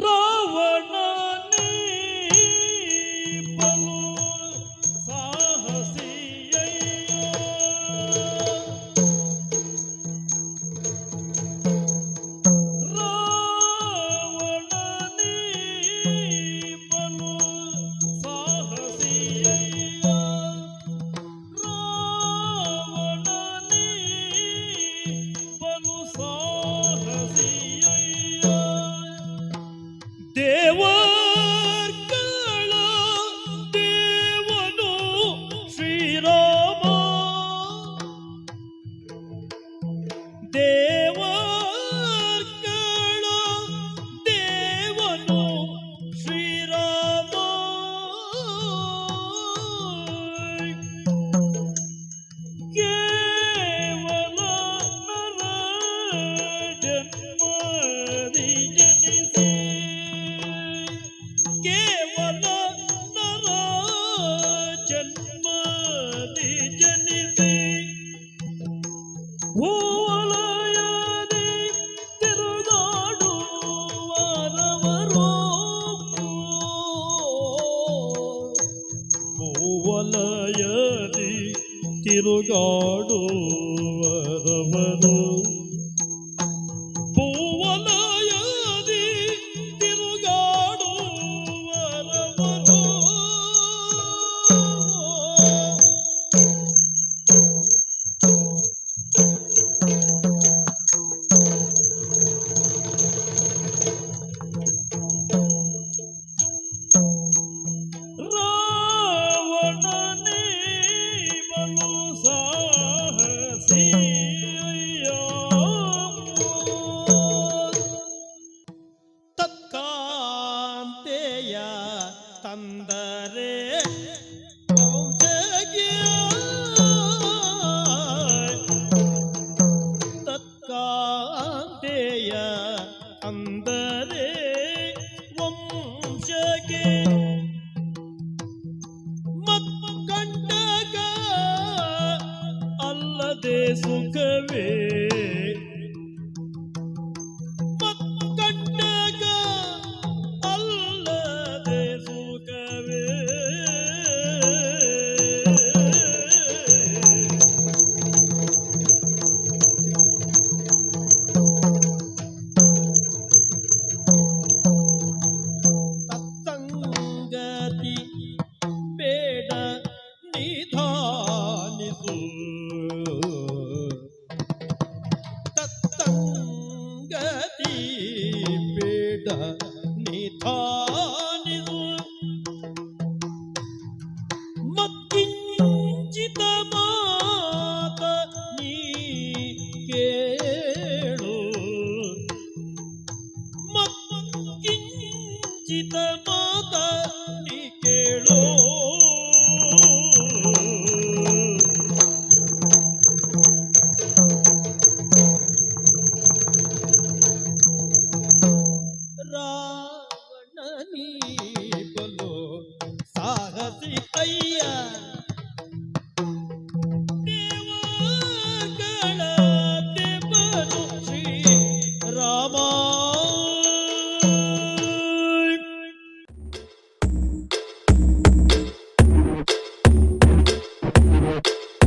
Run! ಜನ್ಮದಿ ಜನಿಸಿ ಭೂವಲಯದಿ ತಿರುಗಾಡುವರವರು. ಭೂವಲಯದಿ ತಿರುಗಾಡುವರವರು. রে ಚಿತ ಮಾತಾನಿ ಕೇಳೋ. ರಾವಣನಿ ಬಲು ಸಾಹಸಿ ಅಯ್ಯ.